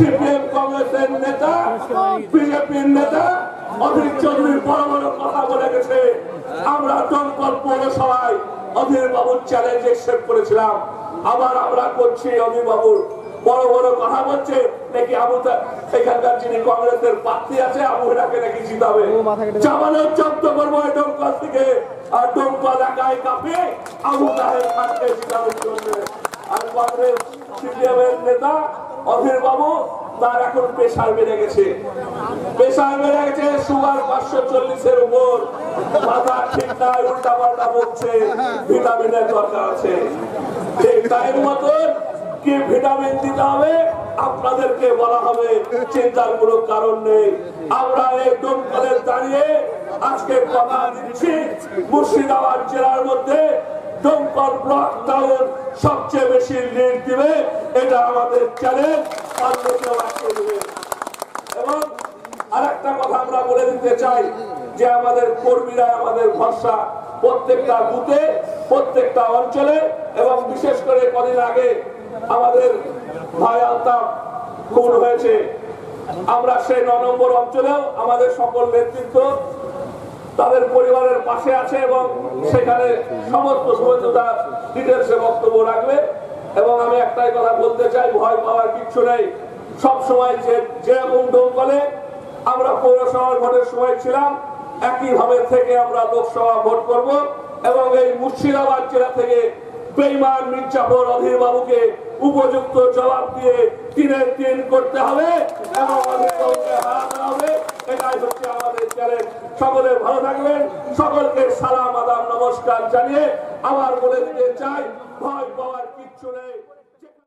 CPM কংগ্রেসের নেতা বিজেপির নেতা অধীর চৌধুরী বড় বড় কথা বলে গেছে। আমরা দমকল পৌরসভায় অধীর বাবুর চ্যালেঞ্জ একসেপ্ট করেছিলাম। আবার আমরা করছি অধীর বাবুর বড় বড় কথা বলছে। নাকি আবু এখানকার যিনি কংগ্রেসের প্রার্থী আছে আবু হেরাকে নাকি জিতাবে? জামানের জব্দ করব এই থেকে। আর দমকল একাই কাঁপে আবু তাহের খানকে জিতানোর জন্য। আর কংগ্রেস সিপিএম এর নেতা অধীর বাবু তার এখন প্রেশার বেড়ে গেছে। প্রেশার বেড়ে গেছে সুগার পাঁচশো চল্লিশের উপর। মাথা ঠিক নাই উল্টা পাল্টা বলছে, ভিটামিনের দরকার আছে। ঠিক তাই মতন কি ভিটামিন দিতে হবে? আপনাদেরকে বলা হবে, চিন্তার কোনো কারণ নেই। আমরা এই দমকলের দাঁড়িয়ে আজকে কথা দিচ্ছি মুর্শিদাবাদ জেলার মধ্যে দমকল ব্লক টাউন সবচেয়ে বেশি লিড দিবে। এটা আমাদের চ্যালেঞ্জ কেউ আটকে দেবে। কথা আমরা বলে দিতে চাই যে আমাদের কর্মীরা আমাদের ভরসা প্রত্যেকটা বুথে, প্রত্যেকটা অঞ্চলে এবং বিশেষ করে কদিন আগে আমাদের ভাই আলতাফ খুন হয়েছে। আমরা সেই ন নম্বর অঞ্চলেও আমাদের সকল নেতৃত্ব তাদের পরিবারের পাশে আছে এবং সেখানে সমস্ত সহযোগিতা ডিটেলসে বক্তব্য রাখবে। এবং আমি একটাই কথা বলতে চাই, ভয় পাওয়ার কিচ্ছু নেই। সবসময় যে যেরকম দমকলে আমরা পৌরসভার ভোটের সময় ছিলাম, একইভাবে থেকে আমরা লোকসভা ভোট করব এবং এই মুর্শিদাবাদ জেলা থেকে বেইমান মির্জাফর অধীর বাবুকে উপযুক্ত জবাব দিয়ে তিনের তিন করতে হবে এবং অধীর বাবুকে হারাতে হবে এটাই হচ্ছে আমাদের চ্যালেঞ্জ সকলে ভালো থাকবেন। সকলকে সালাম আদাম নমস্কার জানিয়ে আবার বলে দিতে চাই, ভয় পাওয়ার কিচ্ছু নেই।